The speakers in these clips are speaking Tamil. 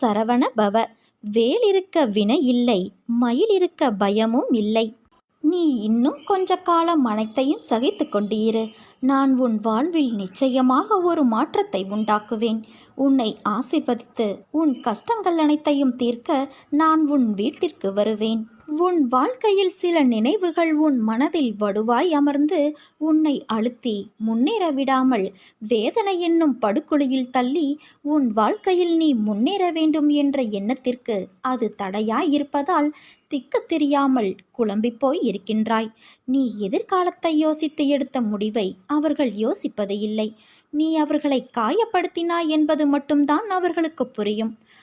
சரவண பவ. வேலிருக்க வினை இல்லை மயில் இருக்க பயமும் இல்லை. நீ இன்னும் கொஞ்ச காலம் அனைத்தையும் சகித்து கொண்டிரு. நான் உன் வாழ்வில் நிச்சயமாக ஒரு மாற்றத்தை உண்டாக்குவேன். உன்னை ஆசிர்வதித்து உன் கஷ்டங்கள் அனைத்தையும் தீர்க்க நான் உன் வீட்டிற்கு வருவேன். உன் வாழ்க்கையில் சில நினைவுகள் உன் மனதில் வடுவாய் அமர்ந்து உன்னை அழுத்தி முன்னேற விடாமல் வேதனை என்னும் படுகொலியில் தள்ளி உன் வாழ்க்கையில் நீ முன்னேற வேண்டும் என்ற எண்ணத்திற்கு அது தடையாய் இருப்பதால் திக்கு தெரியாமல் குழம்பிப்போய் இருக்கின்றாய். நீ எதிர்காலத்தை யோசித்து எடுத்த முடிவை அவர்கள் யோசிப்பது இல்லை. நீ அவர்களை காயப்படுத்தினாய் என்பது மட்டும்தான் அவர்களுக்கு புரியும்.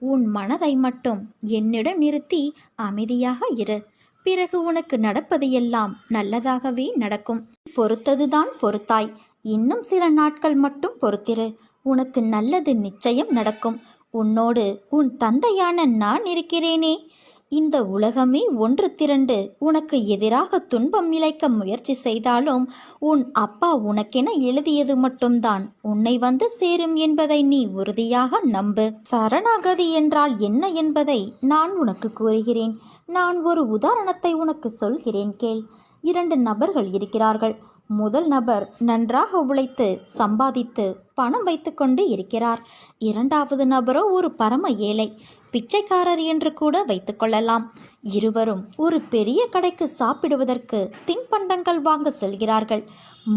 உன் மனதை மட்டும் என்னிடம் நிறுத்தி அமைதியாக இரு. பிறகு உனக்கு நடப்பது எல்லாம் நல்லதாகவே நடக்கும். பொறுத்ததுதான் பொறுத்தாய். இன்னும் சில நாட்கள் மட்டும் பொறுத்திரு. உனக்கு நல்லது நிச்சயம் நடக்கும். உன்னோடு உன் தந்தையான நான் இருக்கிறேனே. இந்த உலகமே ஒன்று திரண்டு உனக்கு எதிராக துன்பம் இழைக்க முயற்சி செய்தாலும் உன் அப்பா உனக்கென எழுதியது மட்டும்தான். உன்னை வந்து சேரும் என்பதை நீ உறுதியாக நம்பு. சரணாகதி என்றால் என்ன என்பதை நான் உனக்கு கூறுகிறேன். நான் ஒரு உதாரணத்தை உனக்கு சொல்கிறேன் கேள். இரண்டு நபர்கள் இருக்கிறார்கள். முதல் நபர் நன்றாக உழைத்து சம்பாதித்து பணம் வைத்துக்கொண்டு இருக்கிறார். இரண்டாவது நபரோ ஒரு பரம ஏழை. பிச்சைக்காரர் என்று கூட வைத்துக்கொள்ளலாம் இருவரும் ஒரு பெரிய கடைக்கு சாப்பிடுவதற்கு தின்பண்டங்கள் வாங்க செல்கிறார்கள்.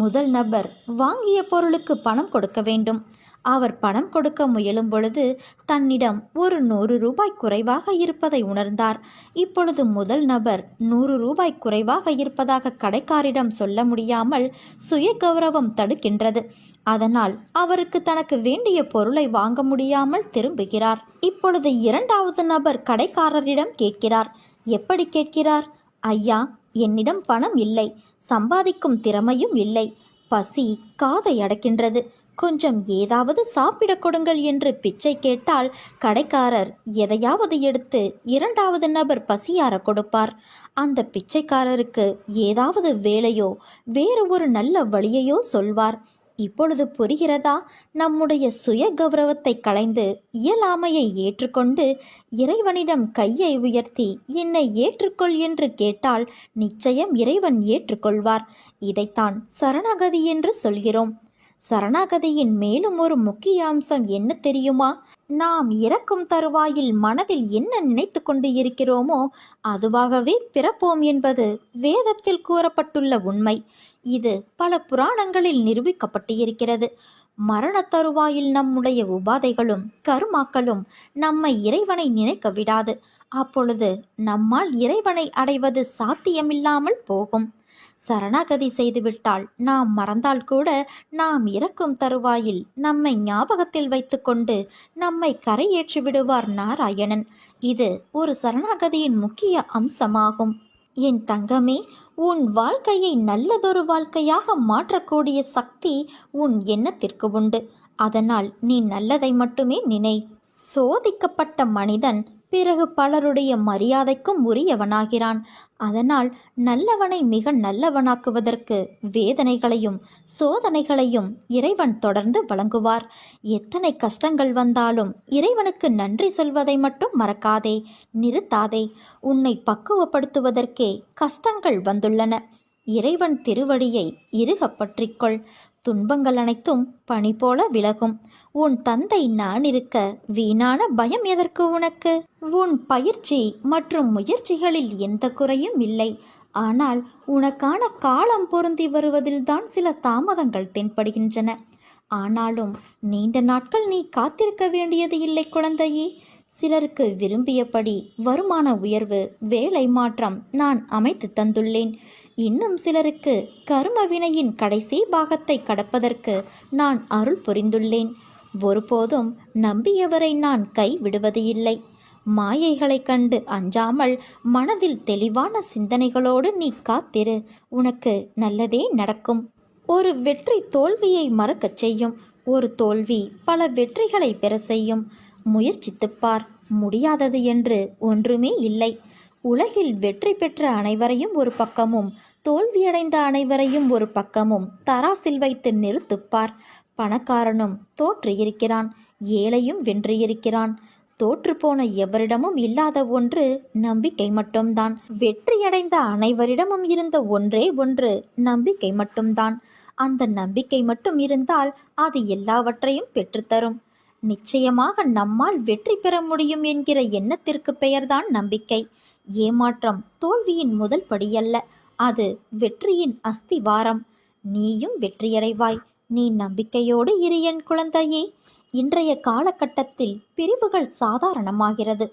முதல் நபர் வாங்கிய பொருளுக்கு பணம் கொடுக்க வேண்டும். அவர் பணம் கொடுக்க முயலும் பொழுது தன்னிடம் ஒரு நூறு ரூபாய் குறைவாக இருப்பதை உணர்ந்தார். இப்பொழுது முதல் நபர் நூறு ரூபாய் குறைவாக இருப்பதாக கடைக்காரிடம் சொல்ல முடியாமல் சுய கௌரவம் தடுக்கின்றது. அதனால் அவருக்கு தனக்கு வேண்டிய பொருளை வாங்க முடியாமல் திரும்புகிறார். இப்பொழுது இரண்டாவது நபர் கடைக்காரரிடம் கேட்கிறார். எப்படி கேட்கிறார்? ஐயா என்னிடம் பணம் இல்லை. சம்பாதிக்கும் திறமையும் இல்லை. பசி காதை அடக்கின்றது. கொஞ்சம் ஏதாவது சாப்பிடக் கொடுங்கள் என்று பிச்சை கேட்டால் கடைக்காரர் எதையாவது எடுத்து இரண்டாவது நபர் பசியார கொடுப்பார். அந்த பிச்சைக்காரருக்கு ஏதாவது வேலையோ வேறு ஒரு நல்ல வழியையோ சொல்வார். இப்பொழுது புரிகிறதா? நம்முடைய சுய கௌரவத்தை களைந்து இயலாமையை ஏற்றுக்கொண்டு இறைவனிடம் கையை உயர்த்தி என்னை ஏற்றுக்கொள் என்று கேட்டால் நிச்சயம் இறைவன் ஏற்றுக்கொள்வார். இதைத்தான் சரணாகதி என்று சொல்கிறோம். சரணாகதியின் மேலும் ஒரு முக்கிய அம்சம் என்ன தெரியுமா? நாம் இறக்கும் தருவாயில் மனதில் என்ன நினைத்து கொண்டு இருக்கிறோமோ அதுவாகவே பிறப்போம் என்பது வேதத்தில் கூறப்பட்டுள்ள உண்மை. இது பல புராணங்களில் நிரூபிக்கப்பட்டு இருக்கிறது மரண தருவாயில் நம்முடைய உபாதைகளும் கருமாக்களும் நம்மை இறைவனை நினைக்க விடாது. அப்பொழுது நம்மால் இறைவனை அடைவது சாத்தியமில்லாமல் போகும். சரணாகதி செய்துவிட்டால் நாம் மறந்தால் கூட நாம் இறக்கும் தருவாயில் நம்மை ஞாபகத்தில் வைத்துக்கொண்டு நம்மை கரையேற்றி விடுவார் நாராயணன். இது ஒரு சரணாகதியின் முக்கிய அம்சமாகும். என் தங்கமே உன் வாழ்க்கையை நல்லதொரு வாழ்க்கையாக மாற்றக்கூடிய சக்தி உன் எண்ணத்திற்கு உண்டு. அதனால் நீ நல்லதை மட்டுமே நினை. சோதிக்கப்பட்ட மனிதன் பிறகு பலருடைய மரியாதைக்கும் உரியவனாகிறான். அதனால் நல்லவனை மிக நல்லவனாக்குவதற்கு வேதனைகளையும் சோதனைகளையும் இறைவன் தொடர்ந்து வழங்குவார். எத்தனை கஷ்டங்கள் வந்தாலும் இறைவனுக்கு நன்றி சொல்வதை மட்டும் மறக்காதே நிறுத்தாதே. உன்னை பக்குவப்படுத்துவதற்கே கஷ்டங்கள் வந்துள்ளன. இறைவன் திருவடியை இறுக பற்றிக்கொள். துன்பங்கள் அனைத்தும் பனி போல விலகும். உன் தந்தை நான் இருக்க வீணான பயம் எதற்கு உனக்கு? உன் பயிற்சி மற்றும் முயற்சிகளில் எந்த குறையும் இல்லை. ஆனால் உனக்கான காலம் பொருந்தி வருவதில்தான் சில தாமதங்கள் தென்படுகின்றன. ஆனாலும் நீண்ட நாட்கள் நீ காத்திருக்க வேண்டியது இல்லை குழந்தையே. சிலருக்கு விரும்பியபடி வருமான உயர்வு வேலை மாற்றம் நான் அமைத்து தந்துள்ளேன். இன்னும் சிலருக்கு கரும வினையின் கடைசி பாகத்தை கடப்பதற்கு நான் அருள் புரிந்துள்ளேன். ஒருபோதும் நம்பியவரை நான் கைவிடுவது இல்லை. மாயைகளைக் கண்டு அஞ்சாமல் மனதில் தெளிவான சிந்தனைகளோடு நீ காத்திரு. உனக்கு நல்லதே நடக்கும். ஒரு வெற்றி தோல்வியை மறக்கச் செய்யும். ஒரு தோல்வி பல வெற்றிகளை பெற செய்யும். முயற்சித்துப்பார் முடியாதது என்று ஒன்றுமே இல்லை. உலகில் வெற்றி பெற்ற அனைவரையும் ஒரு பக்கமும் தோல்வியடைந்த அனைவரையும் ஒரு பக்கமும் தராசில் வைத்து நிறுத்துப்பார். பணக்காரனும் தோற்று இருக்கிறான் ஏழையும் வென்று இருக்கிறான் தோற்றுப்போன எவரிடமும் இல்லாத ஒன்று நம்பிக்கை மட்டும்தான். வெற்றியடைந்த அனைவரிடமும் இருந்த ஒன்றே ஒன்று நம்பிக்கை மட்டும்தான். அந்த நம்பிக்கை மட்டும் இருந்தால் அது எல்லாவற்றையும் பெற்றுத்தரும். நிச்சயமாக நம்மால் வெற்றி பெற முடியும் என்கிற எண்ணத்திற்கு பெயர்தான் நம்பிக்கை. ஏமாற்றம் தோல்வியின் முதல் படியல்ல. அது வெற்றியின் அஸ்திவாரம். நீயும் வெற்றியடைவாய். நீ நம்பிக்கையோடு இரு என் குழந்தையே. இன்றைய காலகட்டத்தில் பிரிவுகள் சாதாரணமாகிறது.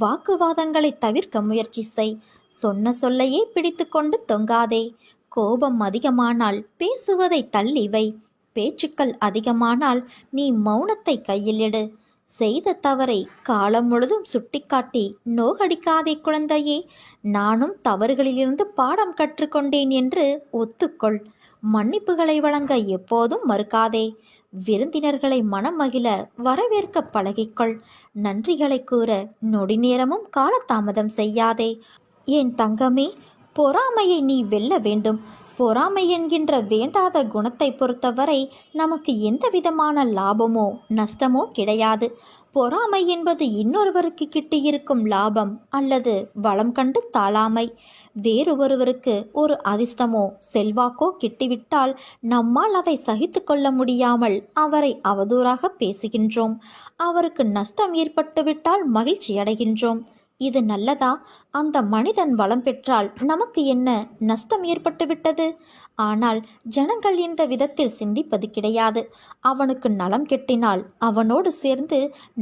வாக்குவாதங்களை தவிர்க்க முயற்சி செய். சொன்ன சொல்லையே பிடித்துக்கொண்டு தொங்காதே. கோபம் அதிகமானால் பேசுவதை தள்ளிவை பேச்சுக்கள் அதிகமானால் நீ மௌனத்தை கையில் எடு. செய்த தவறை காலம் முழுதும் சுட்டிக்காட்டி நோகடிக்காதே குழந்தையே நானும் தவறுகளிலிருந்து பாடம் கற்றுக்கொண்டேன் என்று ஒத்துக்கொள். மன்னிப்புகளை வழங்க எப்போதும் மறுக்காதே. விருந்தினர்களை மனம் மகிழ வரவேற்க பழகிக்கொள். நன்றிகளை கூற நொடி நேரமும் காலதாமதம் செய்யாதே. என் தங்கமே பொறாமையை நீ வெல்ல வேண்டும். பொறாமை என்கின்ற வேண்டாத குணத்தை பொறுத்தவரை நமக்கு எந்த விதமான லாபமோ நஷ்டமோ கிடையாது. பொறாமை என்பது இன்னொருவருக்கு கிட்டியிருக்கும் லாபம் அல்லது வளம் கண்டு தாழாமை. வேறு ஒருவருக்கு ஒரு அதிர்ஷ்டமோ செல்வாக்கோ கிட்டிவிட்டால் நம்மால் அதை சகித்து கொள்ள முடியாமல் அவரை அவதூறாக பேசுகின்றோம். அவருக்கு நஷ்டம் ஏற்பட்டுவிட்டால் மகிழ்ச்சி அடைகின்றோம் இது நல்லதா? அந்த மனிதன் வளம் பெற்றால் நமக்கு என்ன நஷ்டம் ஏற்பட்டுவிட்டது? ஆனால் ஜனங்கள் இந்த விதத்தில் சிந்திப்பது கிடையாது. அவனுக்கு நலம் கெட்டினால் அவனோடு சேர்ந்து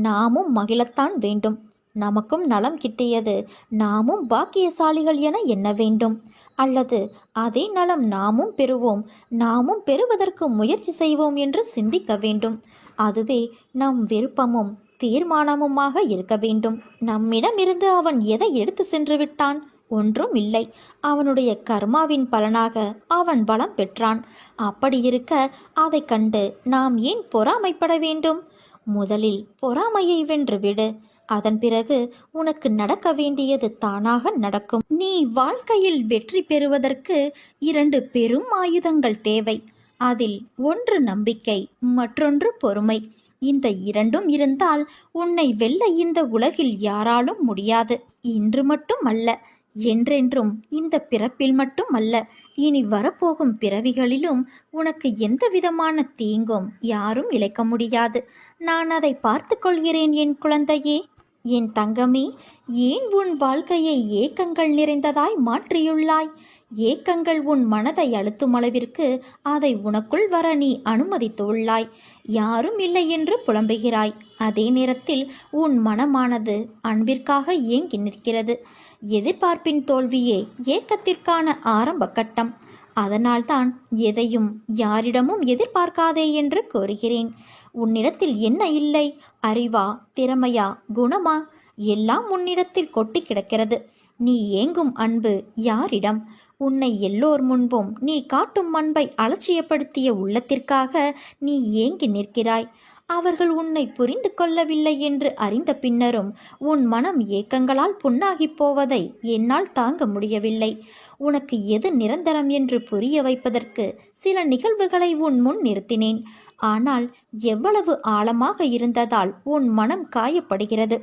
நாமும் மகிழத்தான் வேண்டும். நமக்கும் நலம் கிட்டியது நாமும் பாக்கியசாலிகள் என எண்ண வேண்டும். அல்லது அதே நலம் நாமும் பெறுவோம் நாமும் பெறுவதற்கு முயற்சி செய்வோம் என்று சிந்திக்க வேண்டும். அதுவே நம் விருப்பமும். தீர்மானமுமாக இருக்க வேண்டும். நம்மிடமிருந்து அவன் எதை எடுத்து சென்று விட்டான்? ஒன்றும் இல்லை. அவனுடைய கர்மாவின் பலனாக அவன் பலம் பெற்றான். அப்படி இருக்க அதை கண்டு நாம் ஏன் பொறாமைப்பட வேண்டும்? முதலில் பொறாமையை வென்று விடு. அதன் பிறகு உனக்கு நடக்க வேண்டியது தானாக நடக்கும். நீ வாழ்க்கையில் வெற்றி பெறுவதற்கு இரண்டு பெரும் ஆயுதங்கள் தேவை. அதில் ஒன்று நம்பிக்கை மற்றொன்று பொறுமை. இந்த இரண்டும் இருந்தால் உன்னை வெல்ல இந்த உலகில் யாராலும் முடியாது. இன்று மட்டும் அல்ல என்றென்றும் இந்த பிறப்பில் மட்டும் அல்ல இனி வரப்போகும் பிறவிகளிலும் உனக்கு எந்த விதமான தீங்கும் யாரும் இழைக்க முடியாது. நான் அதை பார்த்து கொள்கிறேன் என் குழந்தையே. என் தங்கமே ஏன் உன் வாழ்க்கையை ஏக்கங்கள் நிறைந்ததாய் மாற்றியுள்ளாய்? ஏக்கங்கள் உன் மனதை அழுத்தும் அளவிற்கு அதை உனக்குள் வர நீ அனுமதித்துள்ளாய். யாரும் இல்லை என்று புலம்புகிறாய். அதே நேரத்தில் உன் மனமானது அன்பிற்காக ஏங்கி நிற்கிறது. எதிர்பார்ப்பின் தோல்வியே ஏக்கத்திற்கான ஆரம்ப கட்டம் அதனால்தான் எதையும் யாரிடமும் எதிர்பார்க்காதே என்று கூறுகிறேன். உன்னிடத்தில் என்ன இல்லை? அறிவா? திறமையா? குணமா? எல்லாம் உன்னிடத்தில் கொட்டி கிடக்கிறது. நீ ஏங்கும் அன்பு யாரிடம்? உன்னை எல்லோர் முன்பும் நீ காட்டும் அன்பை அலட்சியப்படுத்திய உள்ளத்திற்காக நீ ஏங்கி நிற்கிறாய். அவர்கள் உன்னை புரிந்து கொள்ளவில்லை என்று அறிந்த பின்னரும் உன் மனம் ஏக்கங்களால் புண்ணாகிப் போவதை என்னால் தாங்க முடியவில்லை. உனக்கு எது நிரந்தரம் என்று புரிய வைப்பதற்கு சில நிகழ்வுகளை உன் முன் நிறுத்தினேன். ஆனால் எவ்வளவு ஆழமாக இருந்ததால் உன் மனம் காயப்படுகிறது.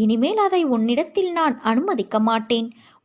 இனிமேல் அதை உன்னிடத்தில் நான் அனுமதிக்க மாட்டேன்.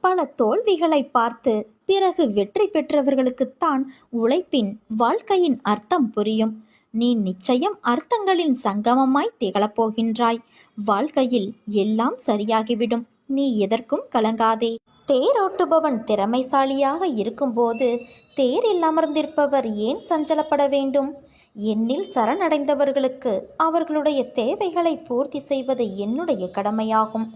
பல தோல்விகளை பார்த்து பிறகு வெற்றி பெற்றவர்களுக்குத்தான் உழைப்பின் வாழ்க்கையின் அர்த்தம் புரியும். நீ நிச்சயம் அர்த்தங்களின் சங்கமமாய் திகழப்போகின்றாய் வாழ்க்கையில் எல்லாம் சரியாகிவிடும். நீ எதற்கும் கலங்காதே. தேரோட்டுபவன் திறமைசாலியாக இருக்கும்போது தேரில் அமர்ந்திருப்பவர் ஏன் சஞ்சலப்பட வேண்டும்? என்னில் சரணடைந்தவர்களுக்கு அவர்களுடைய தேவைகளை பூர்த்தி செய்வது என்னுடைய கடமையாகும்.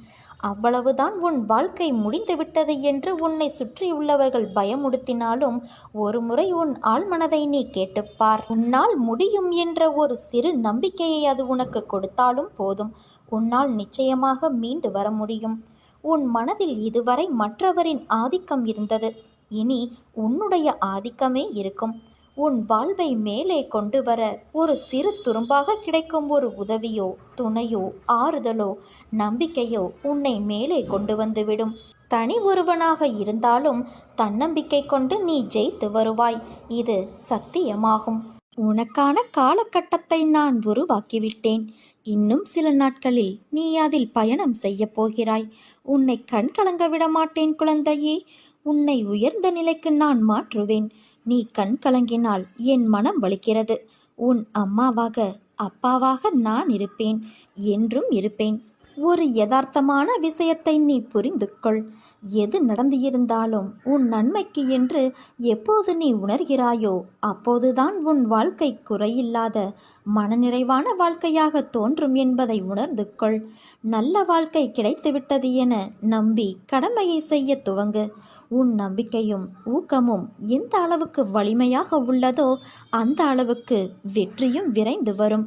அவ்வளவுதான் உன் வாழ்க்கை முடிந்துவிட்டது என்று உன்னை சுற்றியுள்ளவர்கள் பயமுடுத்தினாலும் ஒருமுறை உன் ஆழ்மனதை நீ கேட்டுப்பார். உன்னால் முடியும் என்ற ஒரு சிறு நம்பிக்கையை அது உனக்கு கொடுத்தாலும் போதும். உன்னால் நிச்சயமாக மீண்டு வர முடியும். உன் மனதில் இதுவரை மற்றவரின் ஆதிக்கம் இருந்தது. இனி உன்னுடைய ஆதிக்கமே இருக்கும். உன் வாழ்வை மேலே கொண்டு வர ஒரு சிறு துரும்பாக கிடைக்கும் ஒரு உதவியோ துணையோ ஆறுதலோ நம்பிக்கையோ உன்னை மேலே கொண்டு வந்துவிடும். தனி ஒருவனாக இருந்தாலும் தன்னம்பிக்கை கொண்டு நீ ஜெயித்து வருவாய். இது சத்தியமாகும். உனக்கான காலகட்டத்தை நான் உருவாக்கிவிட்டேன். இன்னும் சில நாட்களில் நீ அதில் பயணம் செய்யப் போகிறாய். உன்னை கண்கலங்க விட மாட்டேன் குழந்தையே. உன்னை உயர்ந்த நிலைக்கு நான் மாற்றுவேன். நீ கண் கலங்கினால் என் மனம் வலிக்கிறது. உன் அம்மாவாக அப்பாவாக நான் இருப்பேன். என்றும் இருப்பேன். ஒரு யதார்த்தமான விஷயத்தை நீ புரிந்து கொள் எது நடந்து இருந்தாலும் உன் நன்மைக்கு என்று எப்போது நீ உணர்கிறாயோ அப்போதுதான் உன் வாழ்க்கை குறையில்லாத மனநிறைவான வாழ்க்கையாக தோன்றும் என்பதை உணர்ந்து கொள். நல்ல வாழ்க்கை கிடைத்துவிட்டது என நம்பி கடமையை செய்ய துவங்கு. உன் நம்பிக்கையும் ஊக்கமும் எந்த அளவுக்கு வலிமையாக உள்ளதோ அந்த அளவுக்கு வெற்றியும் விரைந்து வரும்.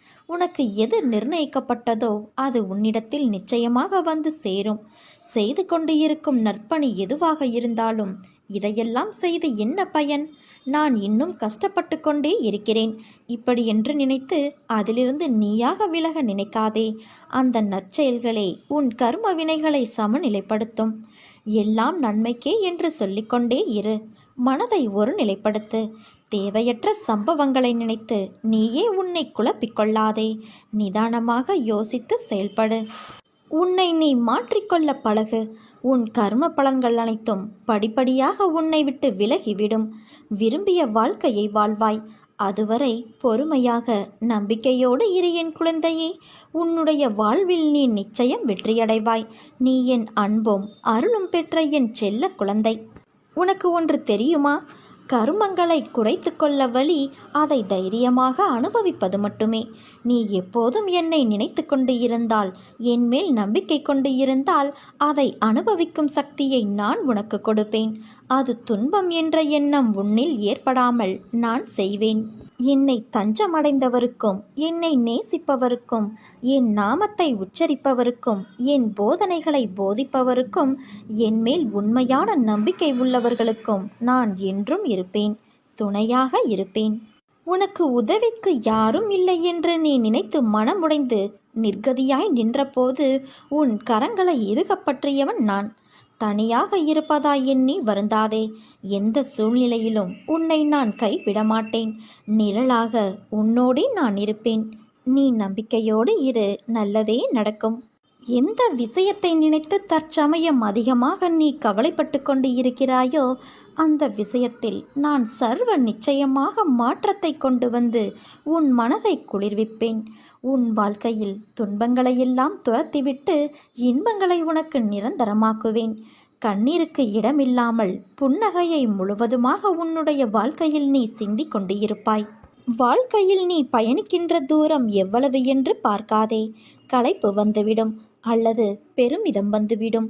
உனக்கு எது நிர்ணயிக்கப்பட்டதோ அது உன்னிடத்தில் நிச்சயமாக வந்து சேரும். செய்து கொண்டு இருக்கும் நற்பணி எதுவாக இருந்தாலும் இதையெல்லாம் செய்து என்ன பயன்? நான் இன்னும் கஷ்டப்பட்டு கொண்டே இருக்கிறேன். இப்படி என்று நினைத்து அதிலிருந்து நீயாக விலக நினைக்காதே. அந்த நற்செயல்களே உன் கர்ம வினைகளை சமநிலைப்படுத்தும். எல்லாம் நன்மைக்கே என்று சொல்லிக்கொண்டே இரு. மனதை ஒரு நிலைப்படுத்து தேவையற்ற சம்பவங்களை நினைத்து நீயே உன்னை குழப்பிக்கொள்ளாதே. நிதானமாக யோசித்து செயல்படு. உன்னை நீ மாற்றிக்கொள்ள பழகு. உன் கர்ம பலன்கள் அனைத்தும் படிப்படியாக உன்னை விட்டு விலகிவிடும். விரும்பிய வாழ்க்கையை வாழ்வாய். அதுவரை பொறுமையாக நம்பிக்கையோடு இரு என் குழந்தையே. உன்னுடைய வாழ்வில் நீ நிச்சயம் வெற்றியடைவாய். நீ என் அன்பும் அருளும் பெற்ற என் செல்ல குழந்தை. உனக்கு ஒன்று தெரியுமா? கருமங்களை குறைத்து கொள்ள வழி அதை தைரியமாக அனுபவிப்பது மட்டுமே. நீ எப்போதும் என்னை நினைத்து கொண்டு இருந்தால் என் மேல் நம்பிக்கை கொண்டு இருந்தால் அதை அனுபவிக்கும் சக்தியை நான் உனக்கு கொடுப்பேன். அது துன்பம் என்ற எண்ணம் உன்னில் ஏற்படாமல் நான் செய்வேன். என்னை தஞ்சமடைந்தவருக்கும் என்னை நேசிப்பவருக்கும் என் நாமத்தை உச்சரிப்பவருக்கும் என் போதனைகளை போதிப்பவருக்கும் என்மேல் உண்மையான நம்பிக்கை உள்ளவர்களுக்கும் நான் என்றும் இருப்பேன். துணையாக இருப்பேன். உனக்கு உதவிக்கு யாரும் இல்லை என்று நீ நினைத்து மனமுடைந்து நிர்கதியாய் நின்றபோது உன் கரங்களை இறுகப்பற்றியவன் நான். தனியாக இருப்பதாய் எண்ணி வருந்தாதே. எந்த சூழ்நிலையிலும் உன்னை நான் கைவிட மாட்டேன் நிழலாக உன்னோடே நான் இருப்பேன். நீ நம்பிக்கையோடு இரு. நல்லதே நடக்கும். எந்த விஷயத்தை நினைத்து தற்சமயம் அதிகமாக நீ கவலைப்பட்டு கொண்டு இருக்கிறாயோ அந்த விஷயத்தில் நான் சர்வ நிச்சயமாக மாற்றத்தை கொண்டு வந்து உன் மனதை குளிர்விப்பேன். உன் வாழ்க்கையில் துன்பங்களையெல்லாம் துரத்திவிட்டு இன்பங்களை உனக்கு நிரந்தரமாக்குவேன். கண்ணீருக்கு இடமில்லாமல் புன்னகையை முழுவதுமாக உன்னுடைய வாழ்க்கையில் நீ சிந்திக் கொண்டு இருப்பாய் வாழ்க்கையில் நீ பயணிக்கின்ற தூரம் எவ்வளவு என்று பார்க்காதே. களைப்பு வந்துவிடும் அல்லது பெருமிதம் வந்துவிடும்.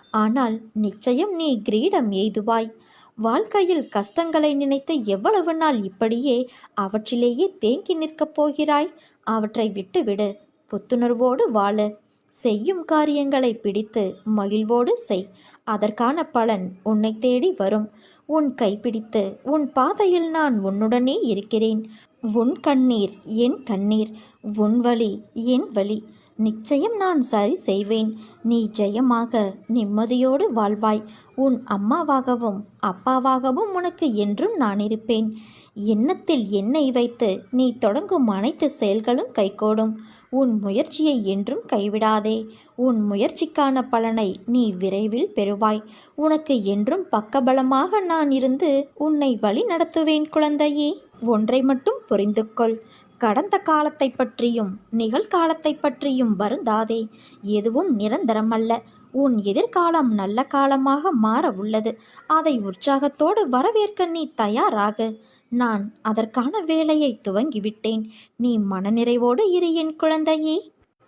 ஆனால் நிச்சயம் நீ கிரீடம் எய்துவாய். வாழ்க்கையில் கஷ்டங்களை நினைத்து எவ்வளவு நாள் இப்படியே அவற்றிலேயே தேங்கி நிற்கப் போகிறாய்? அவற்றை விட்டுவிடு புத்துணர்வோடு வாழு. செய்யும் காரியங்களை பிடித்து மகிழ்வோடு செய். அதற்கான பலன் உன்னை தேடி வரும். உன் கைப்பிடித்து உன் பாதையில் நான் உன்னுடனே இருக்கிறேன். உன் கண்ணீர் என் கண்ணீர் உன் வழி என் வழி. நிச்சயம் நான் சரி செய்வேன். நீ ஜெயமாக நிம்மதியோடு வாழ்வாய். உன் அம்மாவாகவும் அப்பாவாகவும் உனக்கு என்றும் நான் இருப்பேன். எண்ணத்தில் எண்ணெய் வைத்து நீ தொடங்கும் அனைத்து செயல்களும் கைகூடும். உன் முயற்சியை என்றும் கைவிடாதே. உன் முயற்சிக்கான பலனை நீ விரைவில் பெறுவாய். உனக்கு என்றும் பக்கபலமாக நான் இருந்து உன்னை வழி நடத்துவேன் குழந்தையே. ஒன்றை மட்டும் புரிந்து கொள் கடந்த காலத்தை பற்றியும் நிகழ்காலத்தை பற்றியும் வருந்தாதே. எதுவும் நிரந்தரமல்ல. உன் எதிர்காலம் நல்ல காலமாக மாற உள்ளது. அதை உற்சாகத்தோடு வரவேற்க நீ தயாராக. நான் அதற்கான வேலையை துவங்கிவிட்டேன். நீ மனநிறைவோடு இரு என் குழந்தையே.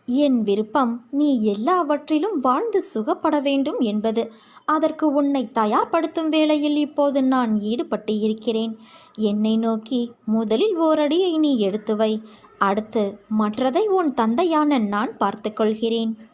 என் விருப்பம் நீ எல்லாவற்றிலும் வாழ்ந்து சுகப்பட வேண்டும் என்பது. அதற்கு உன்னை தயார்படுத்தும் வேளையில் இப்போது நான் ஈடுபட்டு இருக்கிறேன். என்னை நோக்கி முதலில் ஓரடியை நீ எடுத்து வை. அடுத்து மற்றதை உன் தந்தையான நான் பார்த்துக்கொள்கிறேன்